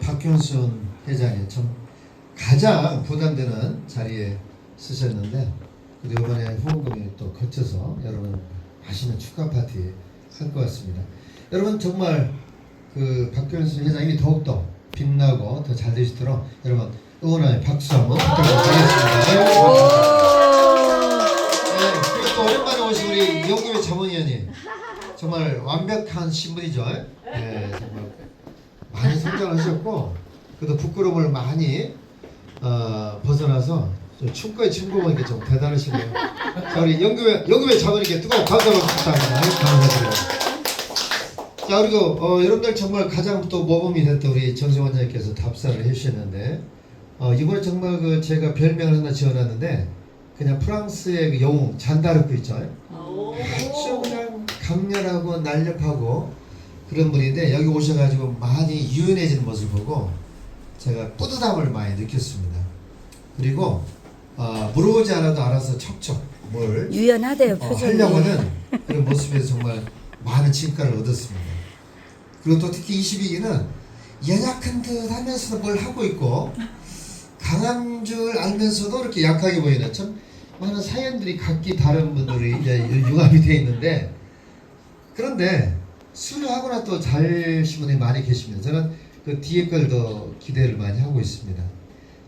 박현순 회장이 참 가장 부담되는 자리에 쓰셨는데 그리고 이번에 후원금이 또 거쳐서 여러분 맛있는 축하 파티 할 것 같습니다. 여러분 정말 그 박현순 회장님이 더욱더 빛나고 더 잘 되시도록 여러분 응원의 박수 한번 부탁드리겠습니다. 네, 또 오랜만에 오신 우리 영규의 자문위원님 정말 완벽한 신분이죠. 네, 정말 성장하셨고 그래도 부끄러움을 많이 어, 벗어나서 좀 춤과의 친구가 좀 대단하시네요. 자 우리 영규의 영규의 자문님께 뜨거운 한번 부탁합니다. 감사드립니다. 자 그리고 어, 여러분들 정말 가장 또 모범이 됐던 우리 정승 원장님께서 답사를 해주셨는데 어, 이번에 정말 그 제가 별명을 하나 지어놨는데 그냥 프랑스의 그 영웅 잔다르크 있죠. 아주 그냥 강렬하고 날렵하고 그런 분인데 여기 오셔가지고 많이 유연해지는 모습을 보고 제가 뿌듯함을 많이 느꼈습니다. 그리고 어, 물어보지 않아도 알아서 척척 뭘 유연하대요 어, 표정이. 하려고 하는 그런 모습에서 정말 많은 칭찬을 얻었습니다. 그리고 또 특히 22기는 연약한 듯 하면서도 뭘 하고 있고 강한 줄 알면서도 이렇게 약하게 보이는 참 많은 사연들이 각기 다른 분들이 이제 융합이 되어 있는데 그런데 수료하거나 또 잘신 분이 많이 계십니다. 저는 그 뒤에 걸 더 기대를 많이 하고 있습니다.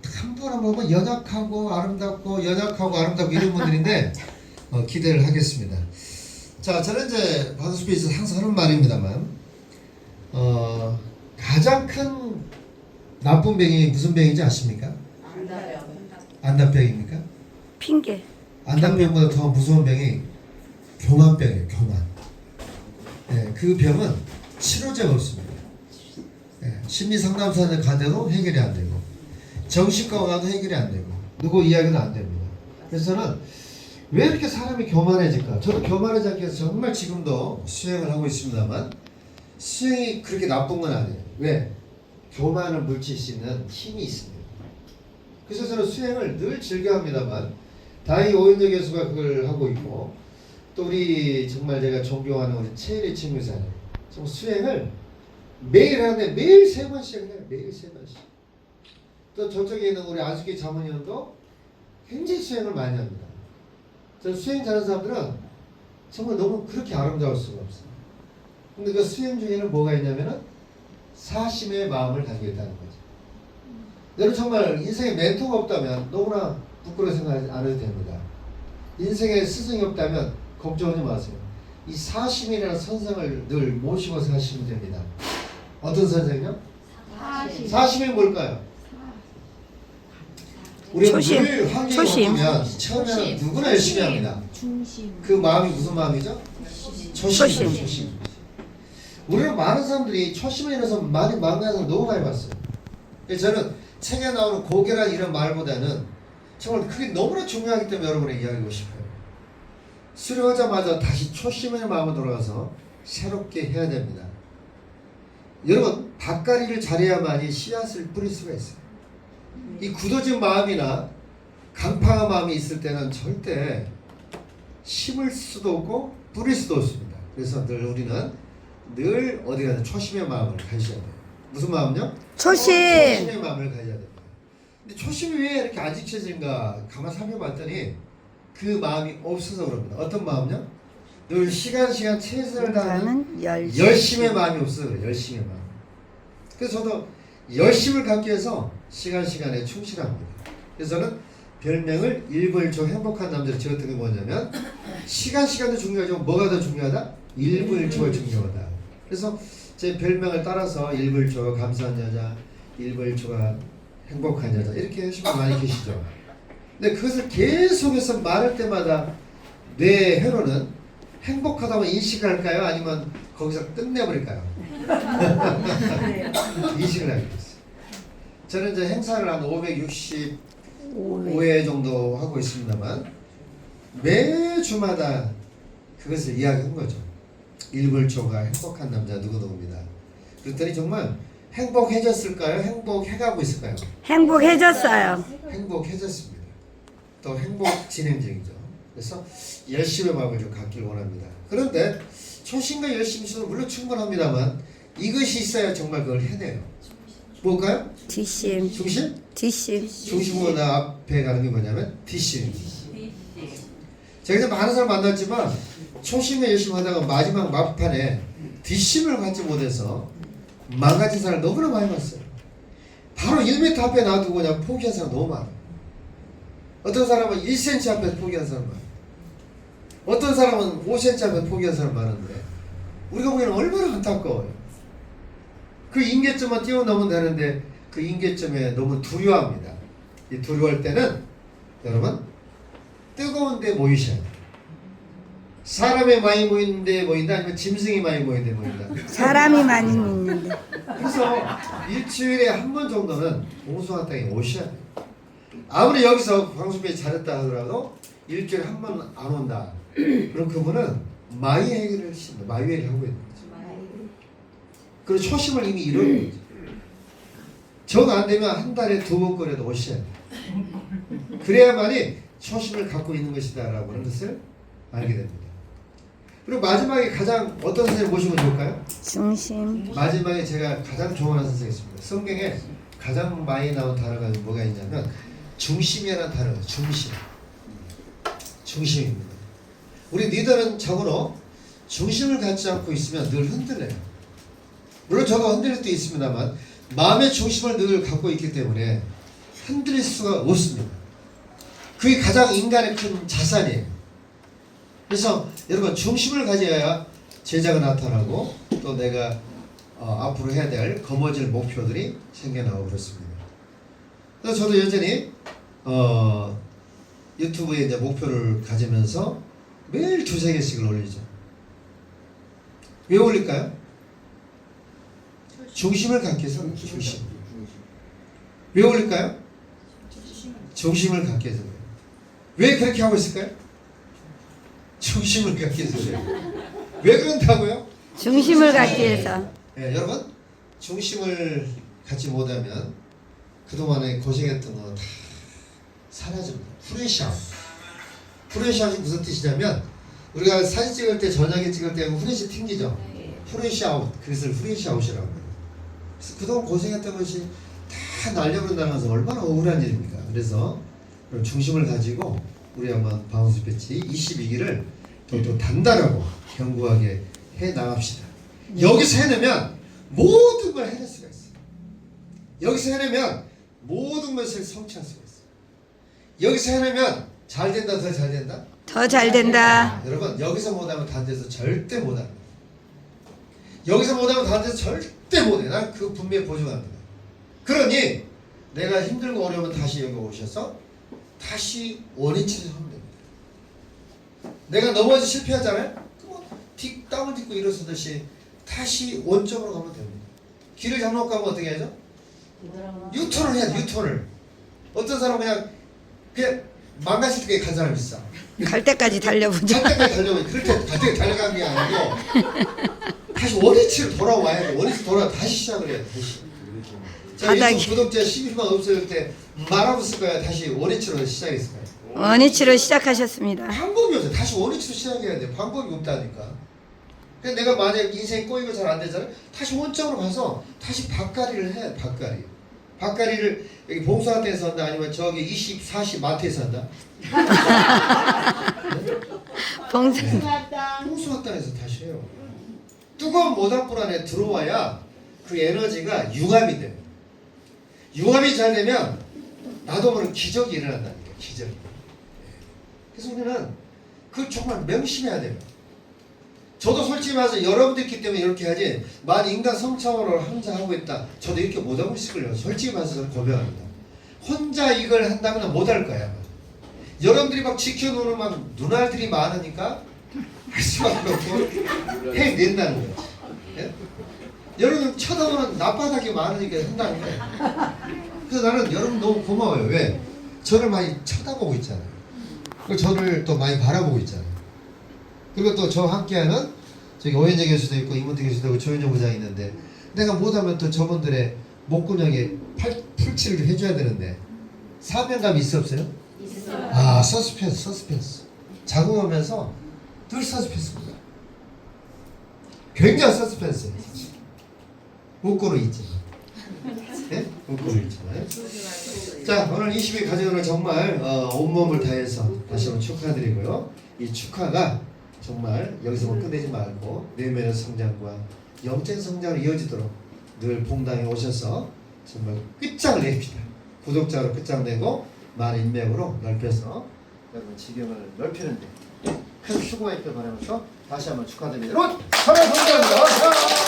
한분한분 보면 연약하고 아름답고 연약하고 아름답고 이런 분들인데 어, 기대를 하겠습니다. 자, 저는 이제 방수피에서 항상 하는 말입니다만 어, 가장 큰 나쁜 병이 무슨 병인지 아십니까? 안답병입니까? 핑계. 안답병보다 더 무서운 병이 교만병이에요. 교만. 네, 그 병은 치료제가 없습니다. 네, 심리 상담사는 가도 해결이 안 되고 정신과 가도 해결이 안 되고 누구 이야기는 안 됩니다. 그래서 저는 왜 이렇게 사람이 교만해질까? 저도 교만하지 않기 위해서 정말 지금도 수행을 하고 있습니다만 수행이 그렇게 나쁜 건 아니에요. 왜? 교만을 물칠 수 있는 힘이 있습니다. 그래서 저는 수행을 늘 즐겨합니다만 다행히 오윤재 교수가 그걸 하고 있고 또 우리 정말 제가 존경하는 우리 최일의 친구잖아요. 정 수행을 매일 하는데 매일 세 번씩 해요. 매일 세 번씩. 또 저쪽에 있는 우리 안숙기 자문위원도 굉장히 수행을 많이 합니다. 저 수행 잘하는 사람들은 정말 너무 그렇게 아름다울 수가 없어요. 근데 그 수행 중에는 뭐가 있냐면은 사심의 마음을 가지고 있다는 거죠. 여러분 정말 인생에 멘토가 없다면 너무나 부끄러워 생각하지 않아도 됩니다. 인생에 스승이 없다면 걱정하지 마세요. 이 사심이라는 선생을 늘 모시고 사시면 됩니다. 어떤 선생이요? 사심이 뭘까요? 우리가 초심. 늘 환경이 초심. 바뀌면 처음에는 누구나 열심히 합니다. 중심. 그 마음이 무슨 마음이죠? 초심. 초심. 초심. 우리는 많은 사람들이 초심에 인해서 많이 망가는 사람 너무 많이 봤어요. 그래서 저는 책에 나오는 고개란 이런 말보다는 정말 그게 너무나 중요하기 때문에 여러분에게 이야기하고 싶어요. 수료하자마자 다시 초심의 마음으로 돌아가서 새롭게 해야 됩니다. 여러분 밭가리를 잘해야만이 씨앗을 뿌릴 수가 있어요. 이 굳어진 마음이나 강팍한 마음이 있을 때는 절대 심을 수도 없고 뿌릴 수도 없습니다. 그래서 늘 우리는 늘 어디 가든 초심의 마음을 가져야 돼요. 무슨 마음요? 초심. 초심의 마음을 가져야 됩니다. 근데 초심이 왜 이렇게 안 지켜진가 가만 살펴봤더니 그 마음이 없어서 그럽니다. 어떤 마음요? 늘 시간 시간 최선을 다하는 열심. 열심의 마음이 없어서 그래요. 열심의 마음. 그래서 저도 열심을 갖기 위해서 시간 시간에 충실합니다. 그래서 저는 별명을 일벌초 행복한 남자를 지었던 게 뭐냐면 시간 시간도 중요하지만 뭐가 더 중요하다? 일벌초가 중요하다. 그래서 제 별명을 따라서 일벌초 감사한 여자, 일벌초가 행복한 여자 이렇게 분 많이 계시죠. 근데 그것을 계속해서 말할 때마다 내 회로는 행복하다고 인식할까요? 아니면 거기서 끝내버릴까요? 인식을 하게 됐어요. 저는 이제 행사를 한 565회 정도 하고 있습니다만 매주마다 그것을 이야기한 거죠. 일불초가 행복한 남자 누구누구입니다. 그랬더니 정말 행복해졌을까요? 행복해가고 있을까요? 행복해졌어요. 행복해졌습니다. 또 행복 진행 중이죠. 그래서 열심의 마음을 좀 갖길 원합니다. 그런데 초심과 열심이 있어도 물론 충분합니다만 이것이 있어야 정말 그걸 해내요. 뭘까요? 뒷심, 중심? 뒷심. 중심보다 앞에 가는 게 뭐냐면 뒷심입니다. 제가 이제 많은 사람 만났지만 초심에 열심히 하다가 마지막 막판에 뒷심을 갖지 못해서 망가진 사람 너무나 많이 봤어요. 바로 1m 앞에 놔두고 그냥 포기한 사람 너무 많아요. 어떤 사람은 1cm 앞에 포기한 사람 많아요. 어떤 사람은 5cm 앞에 포기한 사람 많은데 우리가 보기에는 얼마나 안타까워요. 그 인계점만 뛰어넘으면 되는데 그 인계점에 너무 두려워합니다. 이 두려워할 때는 여러분 뜨거운 데 모이셔야 돼요. 사람이 많이 모이는 데 모인다 아니면 짐승이 많이 모이는 데 모인다. 사람이 많이 있는데. 그래서 일주일에 한 번 정도는 봉숭아 땅에 오셔야 돼요. 아무리 여기서 광수배 잘했다 하더라도 일주일에 한 번 안 온다. 그럼 그분은 마이 해결을 하신다. 마이회를 하고 있는 거죠. 그리고 초심을 이미 이룬 거죠. 저안 되면 한 달에 두 번거리도 오셔야 돼요. 그래야만이 초심을 갖고 있는 것이다라고 하는 것을 알게 됩니다. 그리고 마지막에 가장 어떤 선생님 모시면 좋을까요? 중심, 마지막에 제가 가장 좋아하는 선생이 있습니다. 성경에 가장 많이 나온 단어가 뭐가 있냐면 중심이라는 단어가 중심. 중심입니다. 우리 리더는 적어로 중심을 갖지 않고 있으면 늘 흔들려요. 물론 저도 흔들릴 때 있습니다만 마음의 중심을 늘 갖고 있기 때문에 흔들릴 수가 없습니다. 그게 가장 인간의 큰 자산이에요. 그래서 여러분 중심을 가져야 제자가 나타나고 또 내가 어, 앞으로 해야 될 거머쥘 목표들이 생겨나고 그렇습니다. 그래서 저도 여전히 어, 유튜브에 이제 목표를 가지면서 매일 두세 개씩을 올리죠. 왜 올릴까요? 중심을 갖기 위해서 중심. 왜 올릴까요? 중심을 갖기 위해서 그래요. 왜 그렇게 하고 있을까요? 중심을 갖기 위해서 그래요. 왜 그런다고요? 중심을 갖기 위해서. 예, 여러분 중심을 갖지 못하면 그동안에 고생했던 거 다 사라집니다. 프레시아웃. 프레시아웃이 무슨 뜻이냐면 우리가 사진 찍을 때 저녁에 찍을 때 후레쉬 튕기죠. 프레시아웃. 그것을 프레시아웃이라고 해요. 그래서 그동안 고생했던 것이 다 날려버린다는 것은 얼마나 억울한 일입니까? 그래서 중심을 가지고 우리 한번 바운스 배치 22기를 더, 더 단단하고 견고하게 해 나갑시다. 여기서 해내면 모든 걸 해낼 수가 있어요. 여기서 해내면 모든 것을 성취할 수가 있어요. 여기서 해내면 잘 된다, 더 잘 된다. 더 잘 된다. 여러분 여기서 못하면 다른 데서 절대 못합니다. 여기서 못하면 다른 데서 절대 못해. 난 그 분명히 보증합니다. 그러니 내가 힘들고 어려우면 다시 여기 오셔서 다시 원위치를 하면 됩니다. 내가 넘어져 실패하잖아요. 그럼 뒷 땅을 딛고 일어서듯이 다시 원점으로 가면 됩니다. 길을 잘못 가면 어떻게 하죠? 유턴을 해야 돼. 유턴을. 어떤 사람은 그냥 그냥 망가질 때까지 간 사람이 있어. 갈 때까지 달려보자. 갈 때까지 달려고 그렇게 갈 때까지 달려간 게 아니고 다시 원위치로 돌아와야 돼. 원위치 돌아 다시 시작을 해야 돼. 다시. 자, 바닥이. 구독자 12만 없을 때 말아봤을 거야. 다시 원위치로 시작했을 거야. 원위치로 시작하셨습니다. 방법이 없어. 다시 원위치로 시작해야 돼. 방법이 없다니까. 그러니까 내가 만약 인생 꼬이고 잘 안 되잖아. 다시 원점으로 가서 다시 밭가리를 해. 밭가리. 밭가리를 여기 봉사한테서 한다 아니면 저기 20, 40 마트에서 한다. 봉사. 홍수학단에서 다시 해요. 뜨거운 모닥불 안에 들어와야 그 에너지가 융합이 돼요. 융합이 잘 되면 나도 모르는 기적이 일어난다는 거예요. 기적이. 그래서 우리는 그걸 정말 명심해야 돼요. 저도 솔직히 말해서 여러분들 있기 때문에 이렇게 하지 만 인간 성창으로 혼자 하고 있다. 저도 이렇게 못하고 있을 거예요. 솔직히 말해서 고백합니다. 혼자 이걸 한다면 못할 거야. 여러분들이 막 지켜놓는 막 누나들이 많으니까 할 수밖에 없고 해낸다는 거지. 예? 여러분 쳐다보는 낯바닥이 많으니까 한다는 거예요. 그래서 나는 여러분 너무 고마워요. 왜? 저를 많이 쳐다보고 있잖아요. 저를 또 많이 바라보고 있잖아요. 그리고 또 저 함께하는 저기 오현재 교수도 있고 이문태 교수도 있고 조현정 부장이 있는데 내가 못하면 또 저분들의 목근육에 팔, 풀칠을 해줘야 되는데 사명감이 있어 없어요? 아 서스펜스 서스펜스 작업하면서 늘 서스펜스입니다 굉장히 서스펜스 웃고는 있지 네? 꿈꾸겠지만. 자, 오늘 20일 가정을 정말 어, 온몸을 다해서 다시 한번 축하드리고요. 이 축하가 정말 여기서만 끝내지 말고 내면의 성장과 영적 성장으로 이어지도록 늘 봉당에 오셔서 정말 끝장을 냅시다. 구독자로 끝장 내고 말 인맥으로 넓혀서 여러분 지경을 넓히는데 큰 수고했길 바라면서 다시 한번 사랑 감사합니다.